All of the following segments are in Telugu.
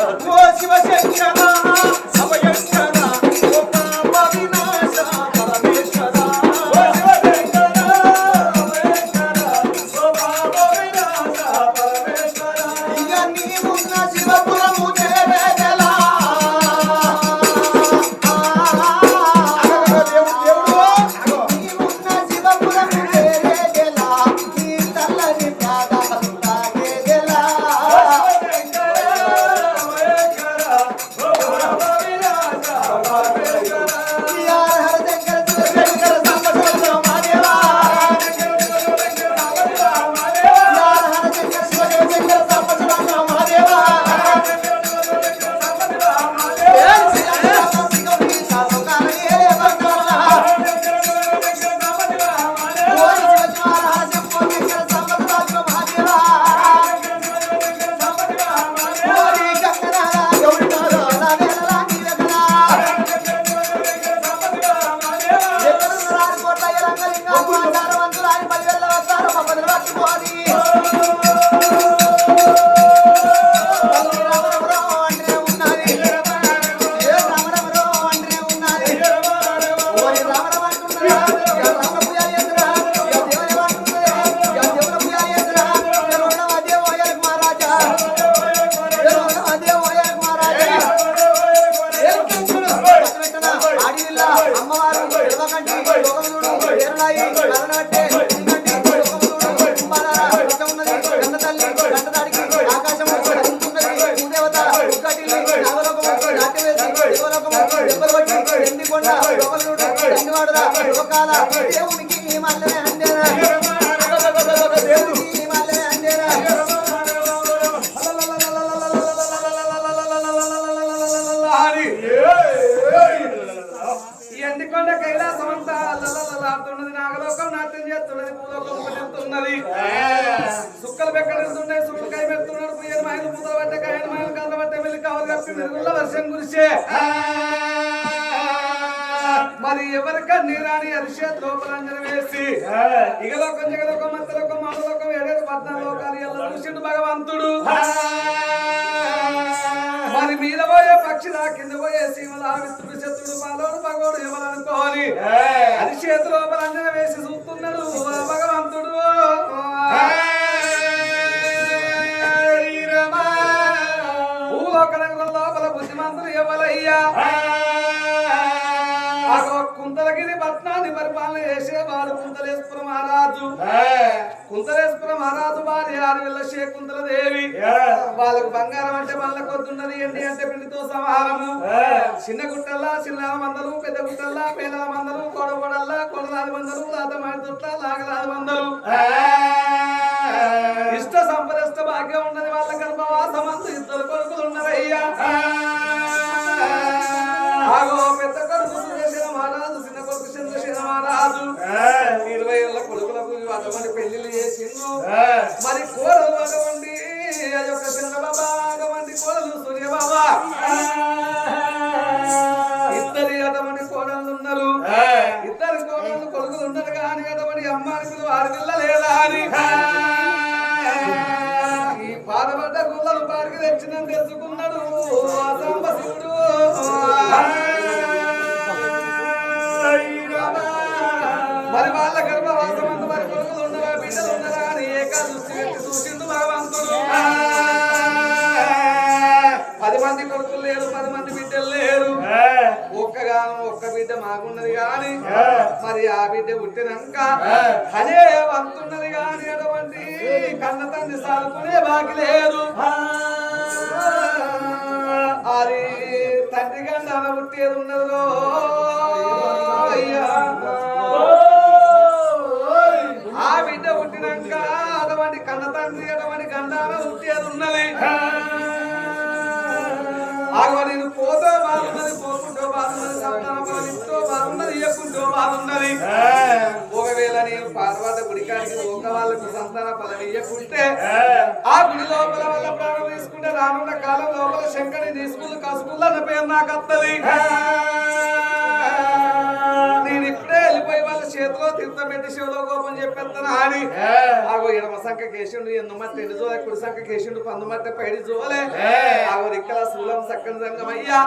ఓ శివశంకర అభయంకర లోకములుడు రంగివాడురా లోకాల దేవునికి మల్లె అందేరా. దేవునికి మల్లె అందేరా. ఎండికొండ కైలాసం అంతా అల్లల్లలాడుతున్నది నాగలోకం నాట్యం చేస్తున్నది భూలోకం పడుతున్నది సుక్కలు బెక్కడిస్తున్నాయి సుక్కలు కై పెడుతున్నాడు పుయ్యని మాయలు పూతలు పట్టే కాయలు మాయలు కళ్ళ పట్టే వెళ్ళి కావాలి కప్పి మెరుగుల వర్షం కురిసే. మరి ఎవరిక నీరాని అరిషేత్ లోపల వేసి ఇగలోకం జగలోకం మత్తలోకం మామలోకం ఏడేడు పద్నాలుగు లోకాలు ఎల్ల చూసిండు భగవంతుడు. మరి మీద పోయే పక్షిలా కింద పోయే సీమల విష్ణుడు శత్రుడు పాలోడు భగవాడు ఎవరనుకోవాలి అది చేతి లోపల అంజన వేసి చూస్తున్నాడు భగవంతుడు. భూలోక నగరం లోపల బుద్ధిమంతులు ఎవరయ్యా పట్నాన్ని పరిపాలన చేసేవాడు కుంతలేశ్వర మహారాజు కుంతలేశ్వర మహారాజు భార్య ఆరువిల్ల శేకుంతల దేవి వాళ్ళకు బంగారం అంటే మళ్ళ కొద్దున్నది ఎండి అంటే పిండితో సమానము చిన్న గుట్టల్లా చిన్న మందలు పెద్ద గుట్టల్లా పేదల మందలు కొడగొడల్లా కొడలాది మందలు లాత మాడి తుట్ల లాగలాది మందలు. మరి వాళ్ళ గర్భవాసం అందు మరి కొడుకులు ఉన్నవా బిడ్డలు ఉండరా అని ఏకాదృష్టి పెట్టి చూసిండు భగవంతుడు పది మంది కొడుకులు లేరు పది మంది బిడ్డలు లేరు ఒక్కగాను ఒక్క బిడ్డ మాకున్నది గాని మరి ఆ బిడ్డ పుట్టినాక అదే వంతున్నది గాని అటువంటి కన్న తండ్రి సాగుకునే బాకి లేదు అది తండ్రి గండాన పుట్టేది ఉన్నదో ఇయ్యకుంటే ఆ గుడి లోపల వల్ల ప్రాణం తీసుకుంటే రానున్న కాలం లోపల శంకరి తీసుకుని కసుకుల్లో అన్న పేరు నాకు వస్తుంది నేను ఇప్పుడే వెళ్ళిపోయి వాళ్ళ చేతిలో తీర్థం పెట్టి శివలో కోపం చెప్పేస్తాను అని ఆగో ఎడమ సంఖ కేసుండు ఎందు మట్టి ఎడి జోలే కుడి సంఖ కేసుండు పందు మట్టి పైడి జోలే ఆగో ఇక్కడ చక్కని సంగమయ్యా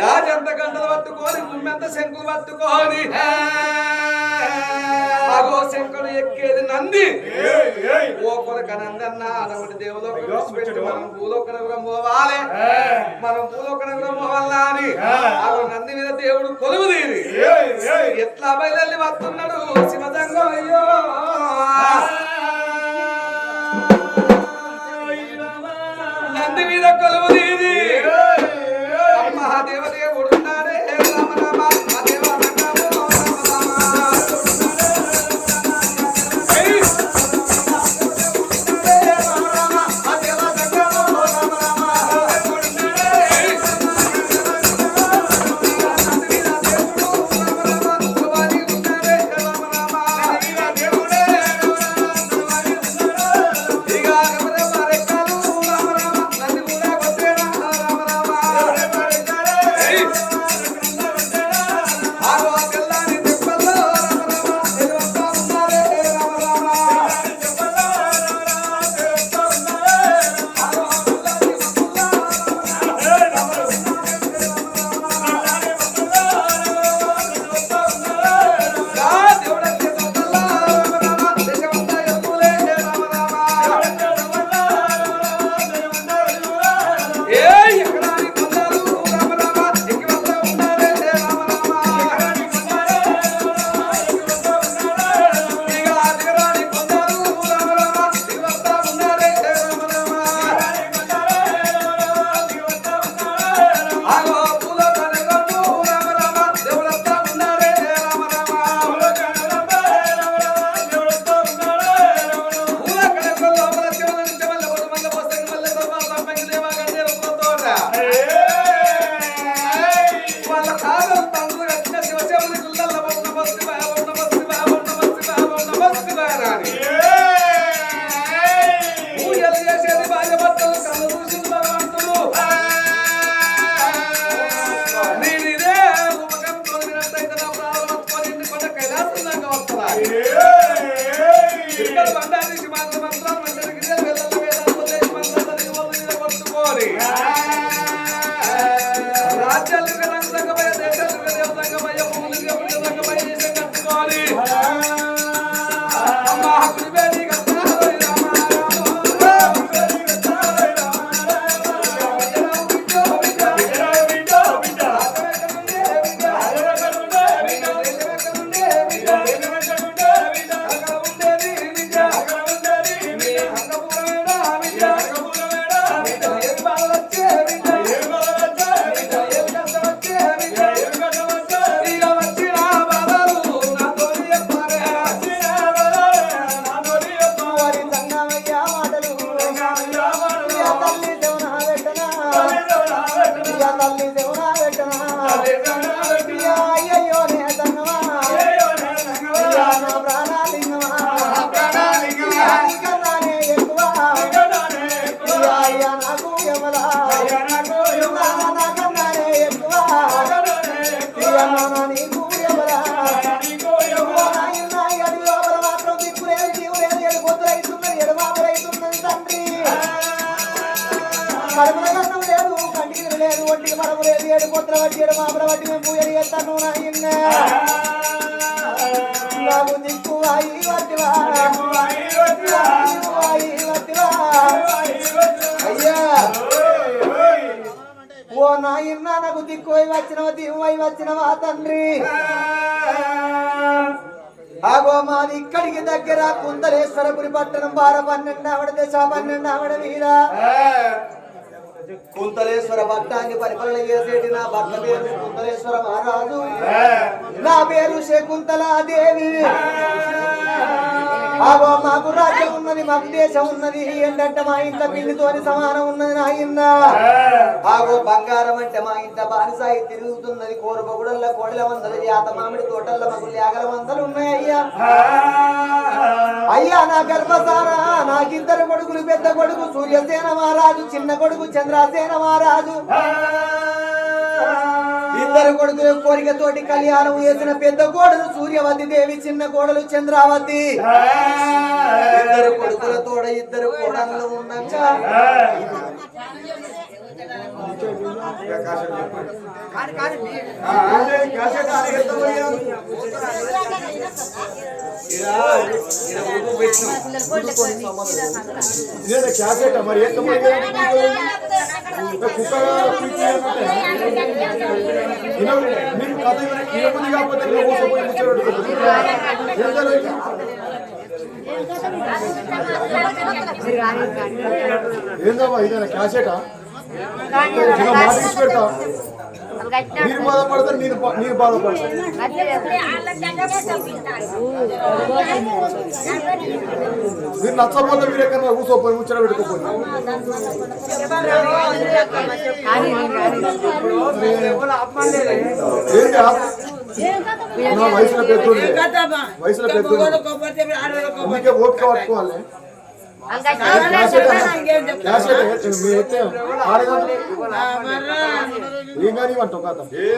గాజంత గంటలు పట్టుకొని గుమ్మెంత శంకులు పట్టుకొని. అగో శంకులు ఎక్కేది నంది. ఓ కొరక నందన్న అదొకటి దేవులోకి విడిచిపెట్టి మనం భూలోక నగరం పోవాలి. మనం భూలోక నగరం పోవాలా అని. అగో నంది మీద దేవుడు కొలువు తీరి. ఎట్లా బయలుదేరి వస్తున్నాడు? శివజంగం అయ్యో. పొత్ర ఏడు పొత్తుల వడ్డీ ఏడు వడ్డీ మేము పూజలు చేస్తాను నాకు దిక్కు అయి వడ్డివా అయ్యా ఓ నాయన్న నాకు దిక్కు అయి వచ్చినవా దిక్కు అయి వచ్చినవా తండ్రి. ఆగో మాది ఇక్కడికి దగ్గర కుందరేశ్వరపురి పట్టణం బార పన్నెండు ఆవిడ దశ పన్నెండు ఆవిడ మీద కుంతలేశ్వర భక్తాన్ని పరిపాలన చేసేటి నా భక్త పేరు కుంతలేశ్వర మహారాజు. నా పేరు శకుంతలాదేవి ఆగో మాకు రాజ్యం ఉన్నది మాకు దేశం ఉన్నది. ఏంటంటే మా ఇంట పిల్లితోని సమానం ఉన్నది నా ఇన్న ఆగో బంగారం అంటే మా ఇంత బానిసాయి తిరుగుతున్నది కోరపగుడల్ల కోడల వందలు యాత మామిడి తోటల్లో మాకు యాగల వందలు ఉన్నాయి అయ్యా అయ్యా నా గర్భసారా నాకిద్దరు కొడుకులు పెద్ద కొడుకు సూర్యసేన మహారాజు చిన్న కొడుకు చంద్రసేన మహారాజు. ఇద్దరు కొడుకులు కోరికతోటి కళ్యాణం చేసిన పెద్ద కోడలు సూర్యవతి దేవి చిన్న కోడలు చంద్రావతి. ఇద్దరు కొడుకులతోడ ఇద్దరు కోడలు ఉండగా. క్యాసెట్? మరి ఎంత మంది కుక్క మీరు కథ ఇవ్వబుద్ధి కాకపోతే ఇలా కూర్చోపోయి ముచ్చట ఏందమ్మా ఇదేనా క్యాసెటా? మీరు బాధపడతారు నేను నేను బాధపడతాను మీరు నచ్చకపోతే మీరు ఎక్కడ కూర్చోపోయి ముచ్చట పెట్టుకోపోయి వయసులో పెద్దోళ్ళు వయసులో అందుకే ఓపిక పట్టుకోవాలి ఏం కానీ అంటావు కథ ఏ